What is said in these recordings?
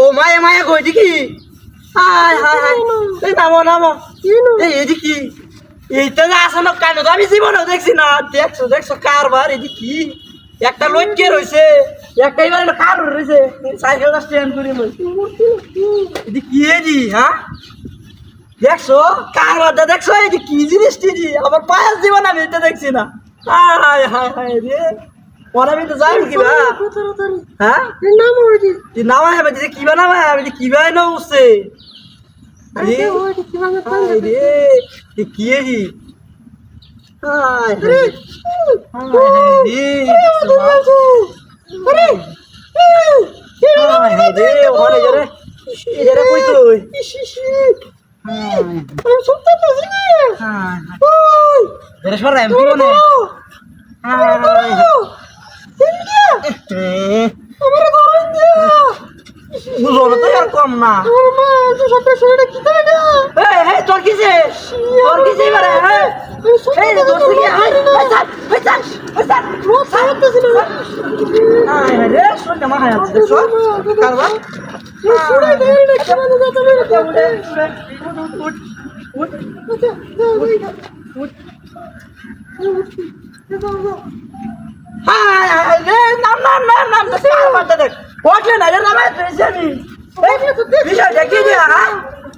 ও মায়া মায়া কই দেখি high high high এই নামো নামো। এই এদি কি এইটা যে আসলে কেন তো আমি জীবনেও দেখছি না। দেখছ দেখছ কারবার এদি কি একটা লক্ষ্যে রয়েছে একটা এবার কার রয়েছে সাইকেলটা স্ট্যান্ড করে এদি কি এদি হ্যাঁ দেখছ? কারবারটা দেখছ? এদি কি জিনিস টিজি আমার পায়ের জীবন আমি এটা দেখছি না। হাই হাই হাই রে। আমি তো যাই কি বা হ্যাঁ? নামা হবে যে। কি বানাবা আমি যে কি বানাই উঠছে রে হাই রে তুই কি এদি হাই রে। ওরে জরে কই তুই মনে না তো আর কম না। এই এই তোর কিসে তোর কিসে এবারে? হ্যাঁ? এই শোন না রে নাম নাম নাম নাম তো সে মারতে দেখ ওঠে না রে নামাই তুই আমি বিষয় দেখি দিয়া হ্যাঁ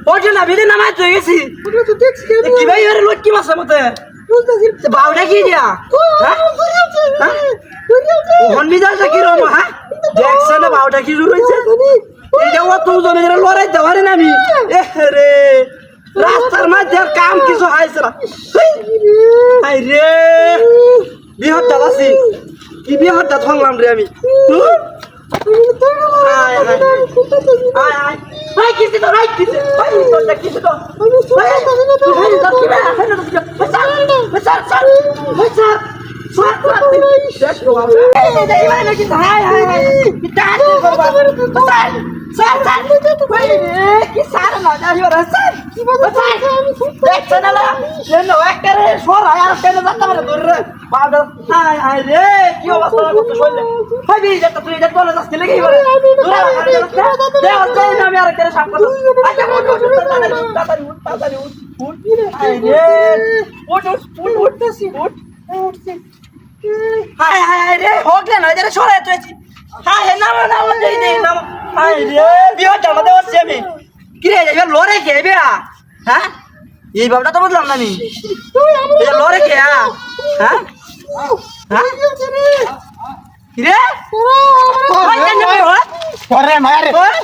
ওঠে না বিদে নামাই তুই গেছি কি ভাই এর লোক কি মাসে মতে বাউটা কি দিয়া হ্যাঁ ওহন মিজাজ কি রম হ্যাঁ দেখছ না বাউটা কি শুরু হইছে এইটা ও তুই জনে লড়াই দেওয়ারে না আমি রে রাস্তার মধ্যে কাম কিছু হাইছে না রে বিহতটা বাসি কি বিহতটা থাকলাম রে আমি? কি আছে না কি বলছো। দেখছ না একবারে সর আর কেন যাতে পারে ধরে রে বাবা হাই হাই রে কি অবস্থা? করতে শরীরে ভাই বি যেটা তুই এটা তোলে যাচ্ছে। লেগে এবারে দে না আমি আর কেন সাপ করব আচ্ছা উঠ উঠ উঠ, তাড়াতাড়ি উঠ, তাড়াতাড়ি উঠ। উঠ হাই রে। উঠ উঠ উঠ উঠতেছি। উঠ। উঠছি হাই হাই রে হোক না সরে তুই। হাই রে বিয়ে জামাতে হচ্ছে আমি। কি রে এবার কে বিয়া হ্যাঁ? এই বাবটা তো বুঝলাম না আমি। লরে কে হ্যাঁ? হ্যাঁ? হ্যাঁ? কি রে। জানি আমার পরে মারে হয়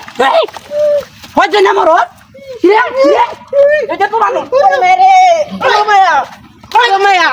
এটা তো মানুষ মেরে মায়া। মায়া মায়া